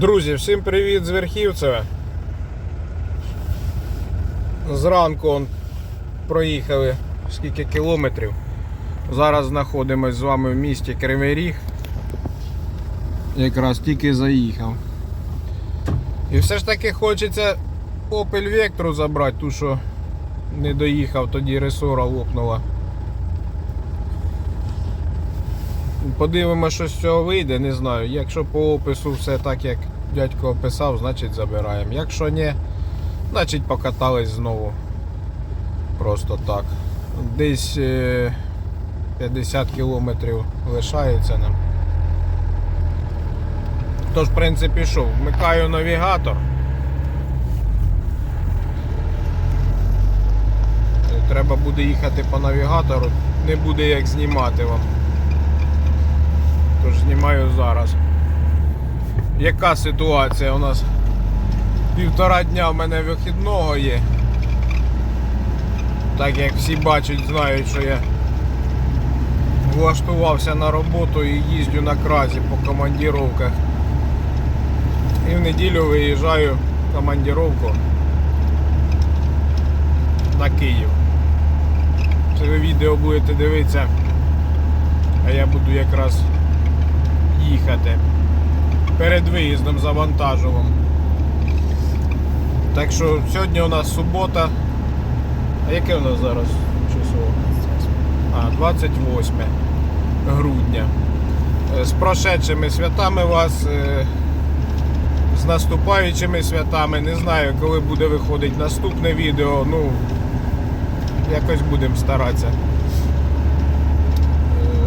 Друзі, всім привіт з Верхівцеве. Зранку он проїхали скільки кілометрів. Зараз знаходимось з вами в місті Кривий Ріг. Якраз тільки заїхав. І все ж таки хочеться Opel Vectra забрати, ту що не доїхав, тоді ресора лопнула. Подивимося, що з цього вийде, не знаю. Якщо по опису все так, як дядько описав, значить забираємо. Якщо ні, значить покатались знову. Просто так. Десь е, 50 кілометрів лишається нам. Тож, в принципі, що, вмикаю навігатор. Е, Треба буде їхати по навігатору, не буде як знімати вам. Тож знімаю зараз. Яка ситуація у нас? Півтора дня в мене вихідного є. Так як всі бачать, знають, що я влаштувався на роботу і їздю на кразі по командіровках. І в неділю виїжджаю в командіровку на Київ. Це ви відео будете дивитися, а я буду якраз їхати перед виїздом за. Так що сьогодні у нас субота. А яке у нас зараз число? А, 28 грудня. Е, З прошедшими святами вас, е, з наступаючими святами. Не знаю, коли буде виходити наступне відео. Ну, якось будемо старатися.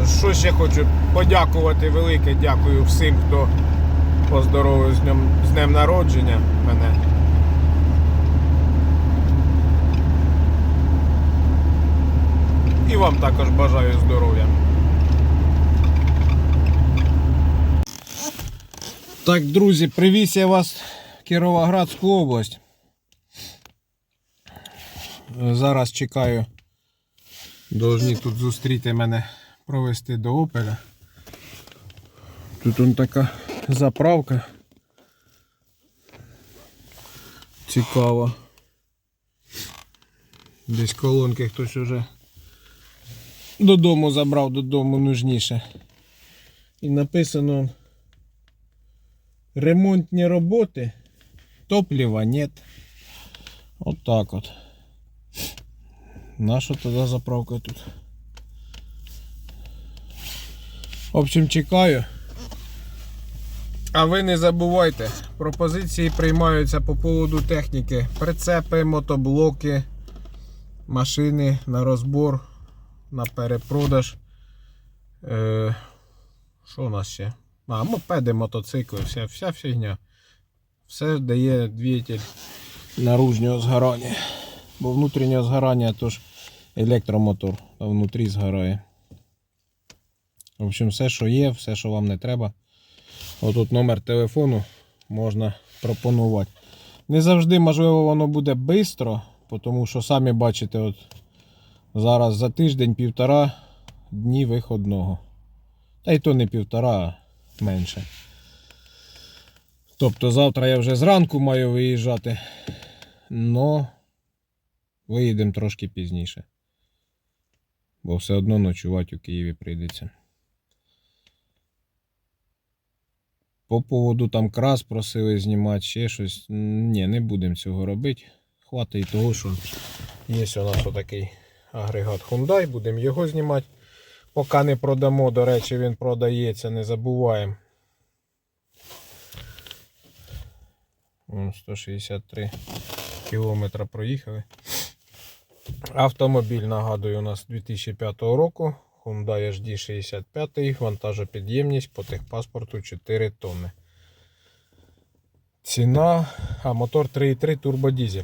Що ще хочу подякувати велике, дякую всім, хто поздоровив з днем, з днем народження мене. І вам також бажаю здоров'я. Так, друзі, привіз я вас в Кіровоградську область. Зараз чекаю. Должні тут зустріти мене провести до Опеля. Тут он така заправка. Цікаво. Десь колонки хтось уже додому забрав, додому нужніше. І написано ремонтні роботи, топлива нет. От так от. Наша тоді заправка тут. В общем, чекаю. А ви не забувайте, пропозиції приймаються по поводу техніки. Прицепи, мотоблоки, машини на розбор, на перепродаж. Е, що у нас ще? А, мопеди, мотоцикли, вся, вся фігня. Все дає двигатель наружнього згорання. Бо внутрішнього згорання то ж електромотор, а внутрі згорає. В общем, все, що є, все, що вам не треба. Отут номер телефону можна пропонувати. Не завжди, можливо, воно буде швидко, тому що самі бачите, от зараз за тиждень-півтора дні виходного. Та й то не півтора, а менше. Тобто завтра я вже зранку маю виїжджати. Но виїдемо трошки пізніше. Бо все одно ночувати у Києві прийдеться. По поводу там крас просили знімати, ще щось. Ні, не будемо цього робити. Хватить того, що є у нас отакий агрегат Hyundai, будемо його знімати. Поки не продамо, до речі, він продається, не забуваємо. 163 кілометра проїхали. Автомобіль, нагадую, у нас 2005 року. Hyundai HD 65, вантажопідємність по техпаспорту 4 тонни. Ціна, а мотор 3,3 турбодізель.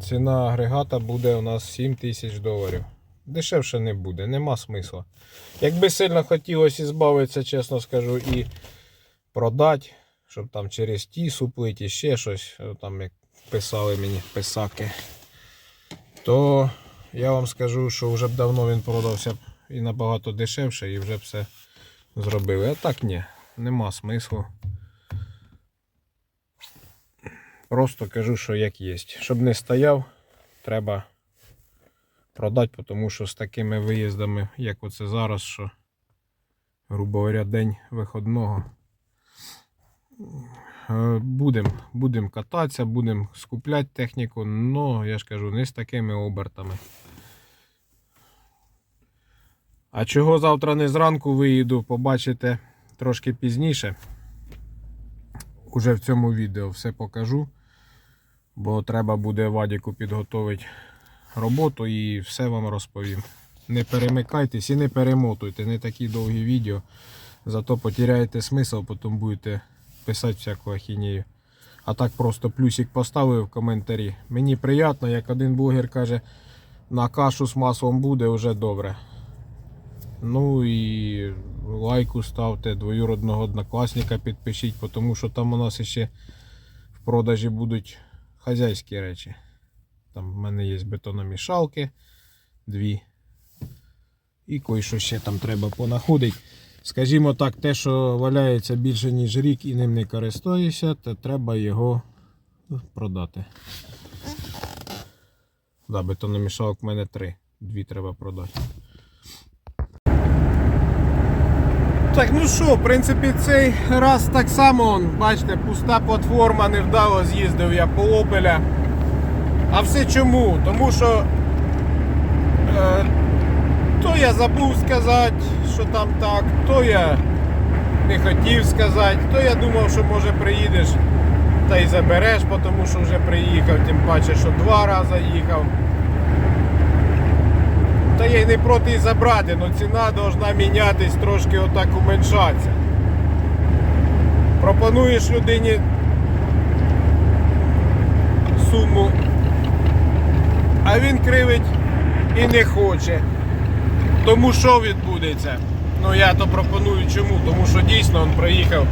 Ціна агрегата буде у нас 7 тисяч доларів. Дешевше не буде, нема смисла. Якби сильно хотілося збавитися, чесно скажу, і продати, щоб там через тісу плити, ще щось, там як писали мені писаки, то я вам скажу, що вже б давно він продався і набагато дешевше, і вже все зробили. А так ні, нема смислу. Просто кажу, що як є. Щоб не стояв, треба продати, тому що з такими виїздами, як оце зараз, що, грубо говоря, день виходного. Будемо будем кататися, будемо скупляти техніку, але я ж кажу, не з такими обертами. А чого завтра не зранку виїду, побачите трошки пізніше. Уже в цьому відео все покажу. Бо треба буде Вадіку підготовити роботу і все вам розповім. Не перемикайтесь і не перемотуйте, не такі довгі відео. Зато потеряєте смисл, потім будете писати всяку ахінію. А так просто плюсик поставив в коментарі. Мені приємно, як один блогер каже, на кашу з маслом буде вже добре. Ну і лайку ставте, двоюродного однокласника підпишіть, тому що там у нас ще в продажі будуть хазяйські речі. Там в мене є бетономішалки, дві. І кое-що ще там треба понаходити. Скажімо так, те, що валяється більше, ніж рік і ним не користуюся, то треба його продати. Да, бетономішалок в мене три. Дві треба продати. Так, ну що, в принципі, цей раз так само, бачите, пуста платформа, невдало з'їздив я по Опеля. А все чому? Тому що е, то я забув сказати, що там так, то я не хотів сказати, то я думав, що може приїдеш та й забереш, тому що вже приїхав, тим паче, що два рази їхав. Та я й не проти забрати, але ціна повинна мінятись трошки отак уменшатися. Пропонуєш людині суму, а він кривить і не хоче. Тому що відбудеться? Ну я то пропоную чому, тому що дійсно він проїхав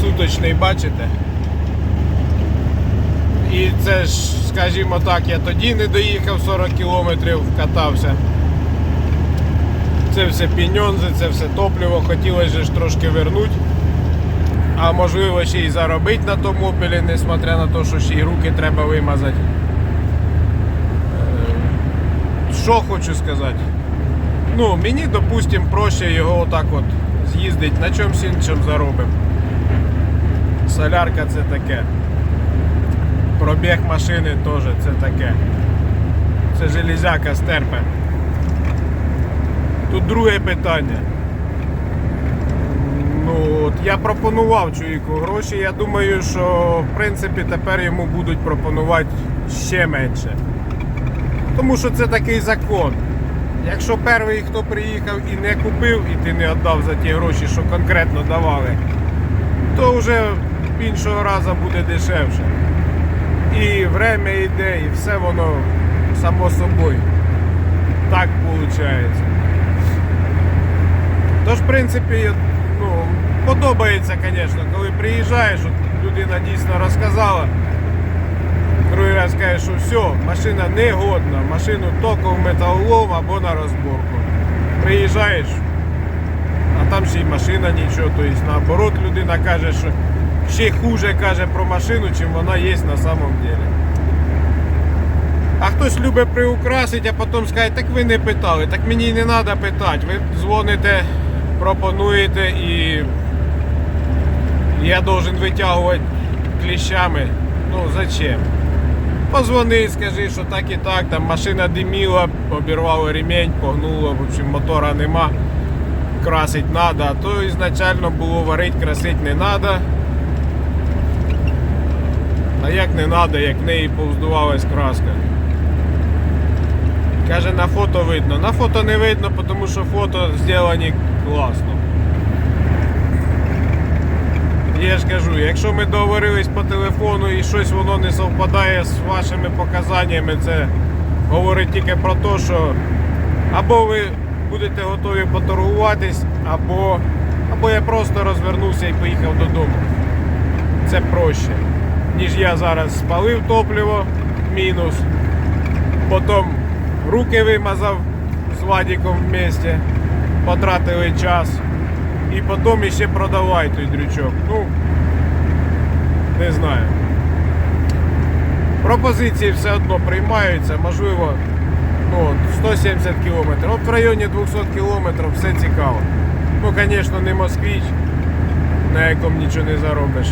суточний, бачите? І це ж, скажімо так, я тоді не доїхав 40 кілометрів, катався. Це все піньонзи, це все топливо, хотілося ж трошки вернути. А можливо ще й заробити на тому опелі, несмотря на те, що ще й руки треба вимазати. Е, Що хочу сказати? Ну, мені, допустим, проще його отак от з'їздити, на чомусь іншому заробимо. Солярка це таке. Пробіг машини теж це таке. Це железяка стерпе. Тут друге питання. Ну, от я пропонував чоловіку гроші. Я думаю, що в принципі тепер йому будуть пропонувати ще менше. Тому що це такий закон. Якщо перший, хто приїхав і не купив, і ти не віддав за ті гроші, що конкретно давали, то вже іншого разу буде дешевше. І время йде, і все воно само собою. Так виходить. Тож, в принципі, ну, подобається, звісно, коли приїжджаєш, от людина дійсно розказала. Другий раз каже, що все, машина не годна, машину тільки в металолом або на розборку. Приїжджаєш, а там ще й машина нічого. Тобто наоборот людина каже, що ще хуже каже про машину, чим вона є на самом деле. А хтось любить приукрасити, а потім скаже, так ви не питали, так мені не треба питати. Ви дзвоните, пропонуєте і я должен витягувати кліщами. Ну зачем? Позвони, скажи, що так і так, там машина диміла, обірвало ремень, погнуло, в общем, мотора нема. Красить треба, а то ізначально було варити, красити не треба. А як не треба, як в неї повздувалась краска. Каже, на фото видно. На фото не видно, тому що фото зроблені класно. Я ж кажу, якщо ми договорились по телефону і щось воно не совпадає з вашими показаннями, це говорить тільки про те, що або ви будете готові поторгуватись, або, або я просто розвернувся і поїхав додому. Це проще, ніж я зараз спалив топливо, мінус, потім руки вимазав з Вадіком в місті, потратили час. І потім ще продавай той дрючок. Ну, не знаю. Пропозиції все одно приймаються, можливо, ну, 170 км. От в районі 200 км все цікаво. Ну, звісно, не москвич, на якому нічого не заробиш.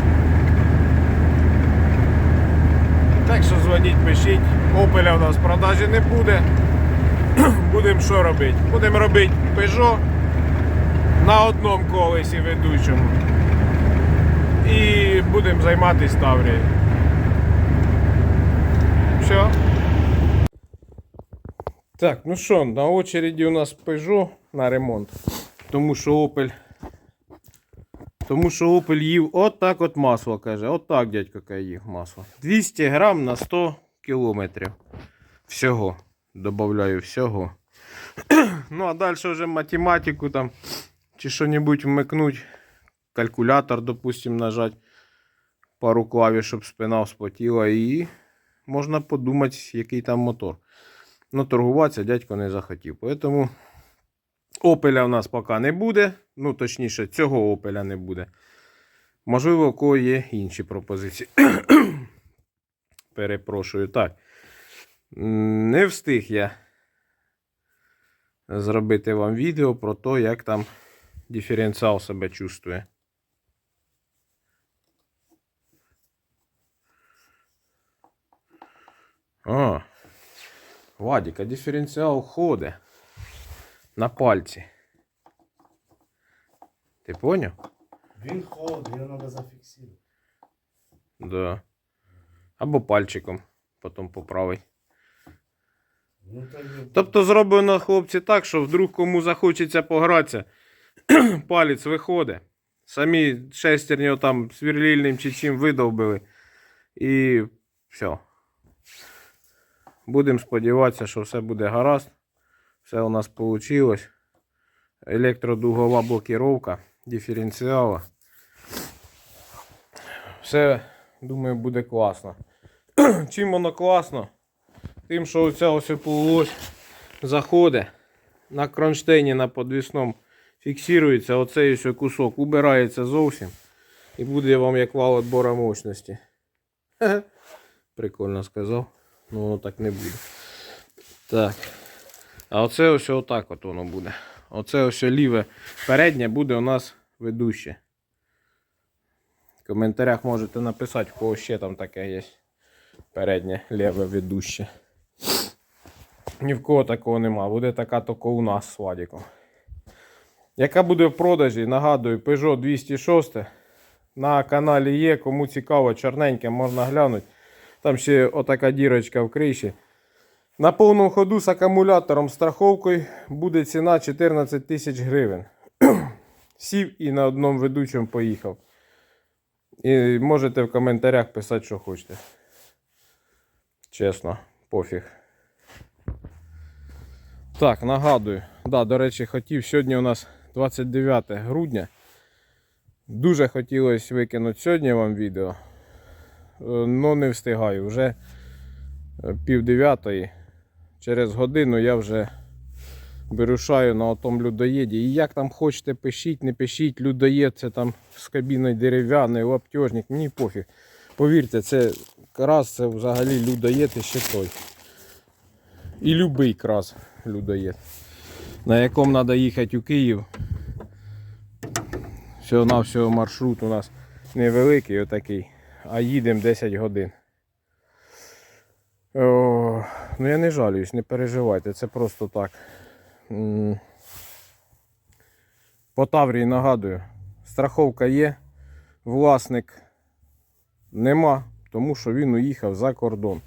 Так що дзвоніть, пишіть. Опеля в нас в продажі не буде. Будемо що робити? Будемо робити Peugeot на одному колесі ведучому. І будемо займатися Таврією. Все. Так, ну що, на очереді у нас Peugeot на ремонт. Тому що Opel. Тому що Opel їв отак от масло, каже. Отак дядько каже, їв масло. 200 грам на 100 кілометрів. Всього. Добавляю всього. ну, а далі вже математику там. Чи що-небудь вмикнуть. Калькулятор, допустим, нажать. Пару клавіш, щоб спина вспотіла. І можна подумати, який там мотор. Ну, торгуватися дядько не захотів. Тому Опеля в нас поки не буде. Ну, точніше, цього опеля не буде. Можливо, у кого є інші пропозиції. Перепрошую. Так. Не встиг я зробити вам відео про те, як там диференціал себе чувствує. А, Вадик, а диференціал ходить на пальці. Ти поняв? Він ходить, його треба зафіксувати. Да. Або пальчиком потім поправить. Ну, то є... Тобто зроблено хлопці так, що вдруг кому захочеться погратися, палець виходить. Самі шестерні там сверлільним чи чим видовбили. І все. Будемо сподіватися, що все буде гаразд. Все у нас вийшло. Електродугова блокіровка, диференціала. Все, думаю, буде класно. Чим воно класно? Тим, що оця ось полуось заходить на кронштейні на подвісному фіксується, оцей ось кусок убирається зовсім. І буде вам як вал відбора мощності. Прикольно сказав. Ну воно так не буде. Так. А оце ось отак от воно буде. Оце ось ліве переднє буде у нас ведуще. В коментарях можете написати, в кого ще там таке є. Переднє ліве ведуще. Ні в кого такого нема. Буде така тільки у нас з Владиком. Яка буде в продажі, нагадую, Peugeot 206 на каналі є. Кому цікаво, чорненьке можна глянути. Там ще отака дірочка в криші. На повному ходу з акумулятором страховкою буде ціна 14 тисяч гривень. Сів і на одному ведучому поїхав. І можете в коментарях писати, що хочете. Чесно, пофіг. Так, нагадую. Да, до речі, хотів сьогодні у нас 29 грудня. Дуже хотілося викинути сьогодні вам відео. але не встигаю. Вже е, пів дев'ятої. Через годину я вже вирушаю на отому людоєді. І як там хочете, пишіть, не пишіть, людоєд це там з кабіною дерев'яний, лаптежник, мені пофіг. Повірте, це крас, це взагалі людоєд і ще той. І любий крас людоєд. На якому треба їхати у Київ. Всього на всього маршрут у нас невеликий отакий, а їдемо 10 годин. Ну я не жалююсь, не переживайте, це просто так. По Таврії нагадую, страховка є, власник нема, тому що він уїхав за кордон.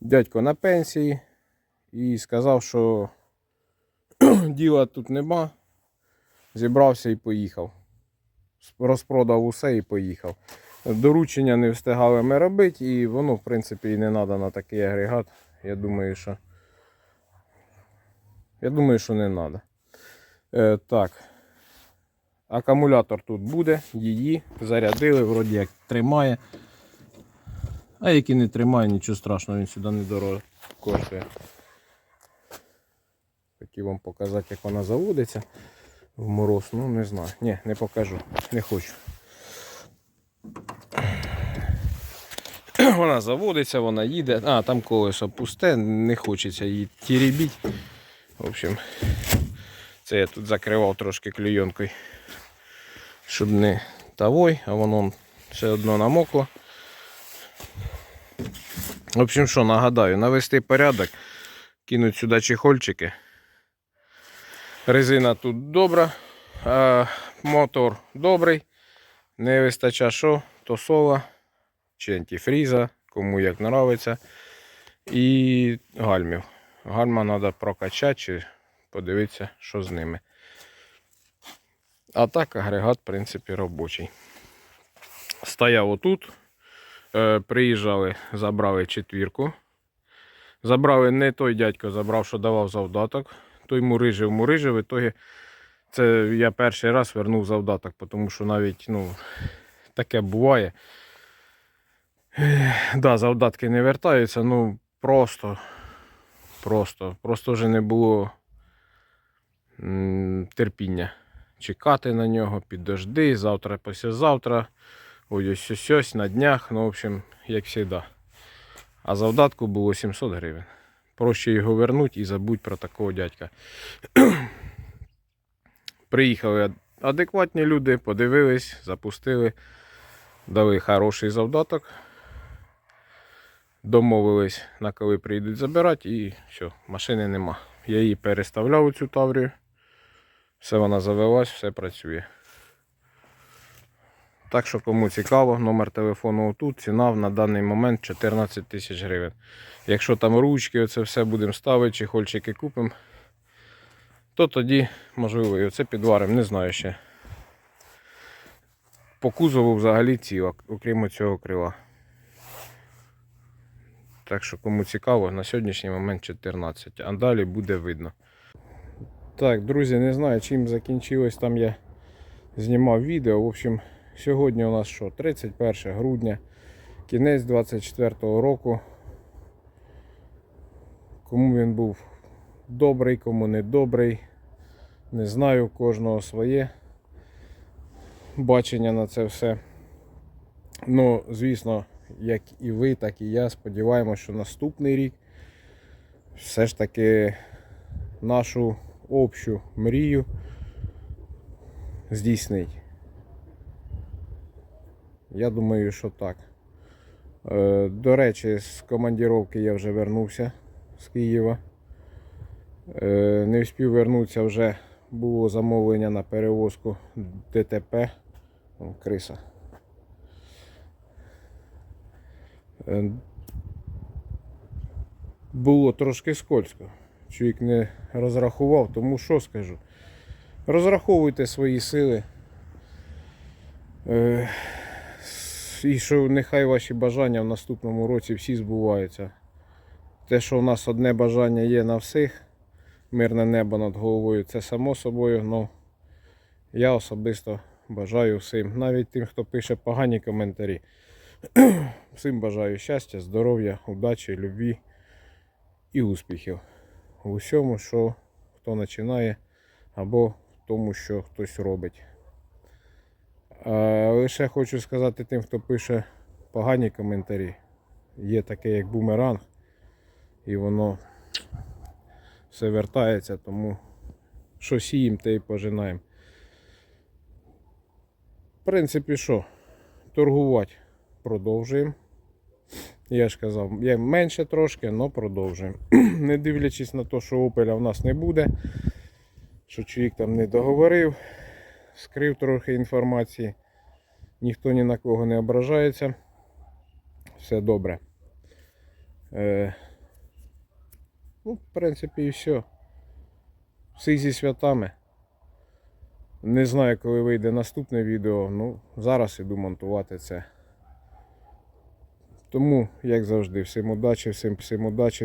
Дядько на пенсії і сказав, що діла тут нема. Зібрався і поїхав. Розпродав усе і поїхав. Доручення не встигали ми робити, і воно, в принципі, і не треба на такий агрегат. Я думаю, що. Я думаю, що не треба. Е, так. Акумулятор тут буде, її зарядили, вроді як тримає. А який не тримає, нічого страшного, він сюди недорого коштує. Хотів вам показати, як вона заводиться в мороз. Ну, не знаю. Ні, не покажу. Не хочу. Вона заводиться, вона їде. А, там колесо пусте, не хочеться її тірібіть. В общем, це я тут закривав трошки клейонкою, щоб не тавой, а воно все одно намокло. В общем, що, нагадаю, навести порядок, кинуть сюди чехольчики. Резина тут добра, мотор добрий. Не вистачає що, то сола чи антифріза, кому як нравиться. І гальмів. Гальма треба прокачати чи подивитися, що з ними. А так агрегат, в принципі, робочий. Стояв отут. Е, приїжджали, забрали четвірку. Забрали не той дядько, забрав, що давав завдаток. Той мурижив, мурижив. В це я перший раз вернув завдаток, тому що навіть ну, таке буває. Да, завдатки не вертаються, ну просто, просто, просто вже не було терпіння чекати на нього, під дожди, завтра, післязавтра, ой, ось ось ось на днях, ну, в общем, як завжди. А завдатку було 700 гривень. Проще його вернуть і забудь про такого дядька. Приїхали адекватні люди, подивились, запустили, дали хороший завдаток. Домовились, на коли прийдуть забирати, і все, машини нема. Я її переставляв у цю таврію. Все вона завелась, все працює. Так що кому цікаво, номер телефону отут, ціна на даний момент 14 тисяч гривень. Якщо там ручки, оце все будемо ставити, чехольчики купимо, то тоді, можливо, і оце підваримо, не знаю ще. По кузову взагалі ціла, окрім цього крила. Так що кому цікаво, на сьогоднішній момент 14, а далі буде видно. Так, друзі, не знаю, чим закінчилось там я знімав відео. В общем, сьогодні у нас що? 31 грудня, кінець 24 року. Кому він був добрий, кому не добрий. Не знаю, кожного своє бачення на це все. Ну, звісно, як і ви, так і я сподіваємося, що наступний рік все ж таки нашу общу мрію здійснить. Я думаю, що так. Е, До речі, з командіровки я вже вернувся з Києва. Е, Не встиг вернутися вже було замовлення на перевозку ДТП. Криса. Е, Було трошки скользко. Чоловік не розрахував, тому що скажу. Розраховуйте свої сили. Е, І що нехай ваші бажання в наступному році всі збуваються. Те, що у нас одне бажання є на всіх, мирне небо над головою, це само собою. Ну, я особисто бажаю всім, навіть тим, хто пише погані коментарі. Всім бажаю щастя, здоров'я, удачі, любві і успіхів в усьому, що хто починає, або в тому, що хтось робить. Лише хочу сказати тим, хто пише погані коментарі. Є таке, як бумеранг, і воно все вертається, тому що сіємо, те і пожинаємо. В принципі, що, торгувати продовжуємо. Я ж казав, є менше трошки, але продовжуємо. не дивлячись на те, що опеля в нас не буде, що чоловік там не договорив, скрив трохи інформації. Ніхто ні на кого не ображається. Все добре. Е, ну, в принципі, і все. Всі зі святами. Не знаю, коли вийде наступне відео. Ну, зараз іду монтувати це. Тому, як завжди, всім удачі, всім всім удачі.